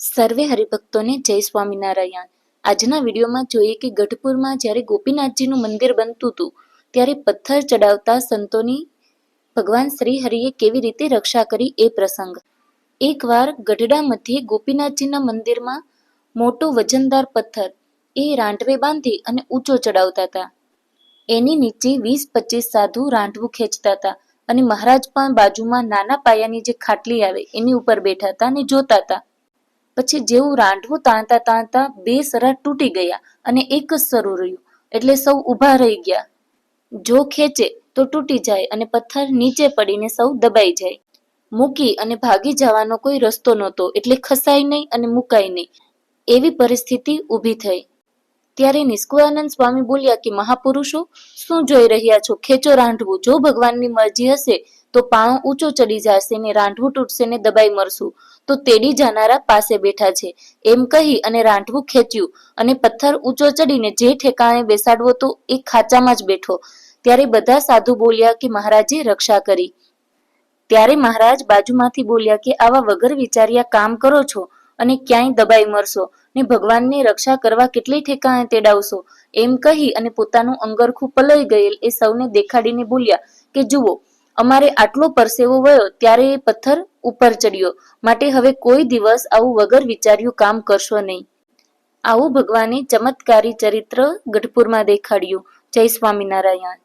સર્વે હરિભક્તોને જય સ્વામિનારાયણ. આજના વિડીયોમાં જોઈએ કે ગઢપુરમાં જ્યારે ગોપીનાથજીનું મંદિર બનતું હતું, ત્યારે પથ્થર ચડાવતા સંતોની ભગવાન શ્રી હરિએ કેવી રીતે રક્ષા કરી એ પ્રસંગ. એકવાર ગઢડા મધ્યે ગોપીનાથજીના મંદિરમાં મોટો વજનદાર પથ્થર એ રાંટવે બાંધી અને ઊંચો ચડાવતા હતા. એની નીચે વીસ પચીસ સાધુ રાંટવું ખેંચતા હતા અને મહારાજ પણ બાજુમાં નાના પાયાની જે ખાટલી આવે એની ઉપર બેઠા હતા અને જોતા હતા. પછી જેવું રાંઢવું તાણતા તાણતા બે સરા તૂટી ગયા અને એક જ સરું રહ્યું. એટલે સૌ ઊભા રહી ગયા. જો ખેંચે તો તૂટી જાય અને પથ્થર નીચે પડીને સૌ દબાઈ જાય. મૂકી અને ભાગી જવાનો કોઈ રસ્તો નહોતો, એટલે ખસાય નહીં અને મુકાય નહીં. એવી પરિસ્થિતિ ઊભી થઈ. ત્યારે નિષ્કુળાનંદ સ્વામી બોલ્યા કે, મહાપુરુષો, શું જોઈ રહ્યા છો? ખેંચો રાંઢવું. જો ભગવાનની મરજી હશે તો પાણો ઊંચો ચડી જશે ને રાંઠવું તૂટશે ને દબાઈ મરશું. તો તેડી જનારા પાસે બેઠા છે. એમ કહી અને રાંઠવું ખેંચ્યું અને પથ્થર ઊંચો ચડીને જે ઠેકાણે બેસાડવો તો એ ખાચામાં જ બેઠો. ત્યારે બધા સાધુ બોલ્યા કે મહારાજે રક્ષા કરી. ત્યારે મહારાજ બાજુમાંથી બોલ્યા કે આવા વગર વિચાર્યા કામ કરો છો અને ક્યાંય દબાઈ મરશો ને ભગવાનની રક્ષા કરવા કેટલી ઠેકાણે તેડાવશો. એમ કહી અને પોતાનું અંગરખું પલળી ગયેલ એ સૌને દેખાડીને બોલ્યા કે જુઓ અમારે આટલો પરસેવો વયો ત્યારે એ પથ્થર ઉપર ચડ્યો. માટે હવે કોઈ દિવસ આવું વગર વિચાર્યું કામ કરશો નહીં. આવું ભગવાને ચમત્કારી ચરિત્ર ગઢપુરમાં દેખાડ્યું. જય સ્વામિનારાયણ.